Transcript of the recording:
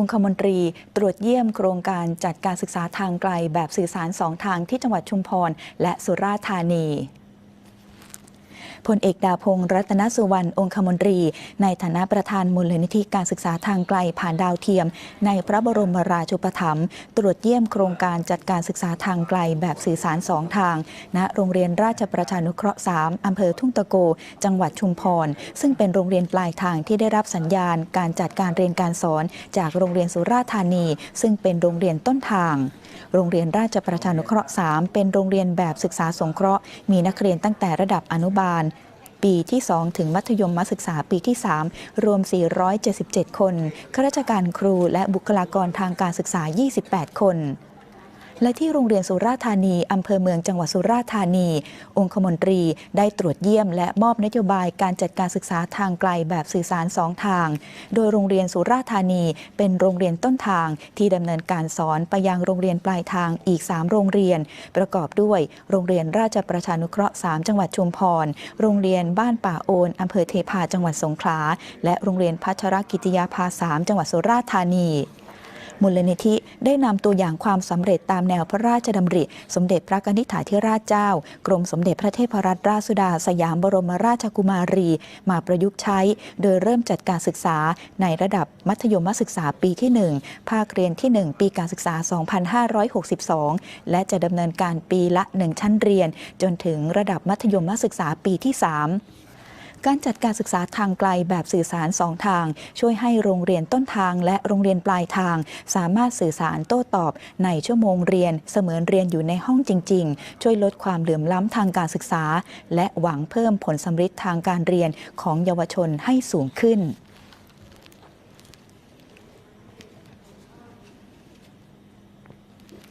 องคมนตรีตรวจเยี่ยมโครงการจัดการศึกษาทางไกลแบบสื่อสารสองทางที่จังหวัดชุมพรและสุราษฎร์ธานี พลเอกดาพงศ์รัตนสุวรรณองคมนตรี ในฐานะประธานมูลนิธิการศึกษาทางไกลผ่านดาวเทียม ในพระบรมราชูปถัมภ์ตรวจเยี่ยมโครงการจัดการศึกษาทางไกลแบบสื่อสารสองทาง ณโรงเรียนราชประชานุเคราะห์ 3 อำเภอทุ่งตะโก จังหวัดชุมพร ซึ่งเป็นโรงเรียนปลายทางที่ได้รับสัญญาณการจัดการเรียนการสอน จากโรงเรียนสุราษฎร์ธานี ซึ่งเป็นโรงเรียนต้นทาง โรงเรียนราชประชานุเคราะห์ 3 เป็นโรงเรียนแบบศึกษาสงเคราะห์ มีนักเรียนตั้งแต่ระดับอนุบาล ปีที่ 2 ถึงมัธยมศึกษาปีที่ 3 รวม 477 คนข้าราชการครูและบุคลากรทางการศึกษา 28 คน และที่โรงเรียนสุราธานี อำเภอเมืองจังหวัดสุราธานี องคมนตรีได้ตรวจเยี่ยม และมอบนโยบายการจัดการศึกษาทางไกลแบบสื่อสารสองทาง โดยโรงเรียนสุราธานี เป็นโรงเรียนต้นทางที่ดำเนินการสอนไปยังโรงเรียนปลายทางอีก 3 โรงเรียน ประกอบด้วยโรงเรียนราชประชานุเคราะห์ 3 จังหวัดชุมพร โรงเรียนบ้านป่าโอนอำเภอเทพาจังหวัดสงขลาและโรงเรียนพัชรกิติยาภา 3 จังหวัดสุราษฎร์ธานี มูลนิธิได้นำตัวอย่างความสำเร็จตามแนวพระราชดำริ สมเด็จพระกนิษฐาธิราชเจ้า กรมสมเด็จพระเทพรัตนราชสุดา สยามบรมราชกุมารี มาประยุกต์ใช้ โดยเริ่มจัดการศึกษาในระดับมัธยมศึกษาปีที่ 1 ภาคเรียนที่ 1 ปีการศึกษา 2562 และจะดำเนินการปีละ 1 ชั้นเรียน จนถึงระดับมัธยมศึกษาปีที่ 3 การจัดการศึกษาทางไกลแบบสื่อสารสองทาง ช่วยให้โรงเรียนต้นทางและโรงเรียนปลายทาง สามารถสื่อสารโต้ตอบ ในชั่วโมงเรียนเสมือนเรียนอยู่ในห้องจริง ๆ ช่วยลดความเหลื่อมล้ำทางการศึกษา และหวังเพิ่มผลสำฤทธิ์ทางการเรียนของเยาวชนให้สูงขึ้น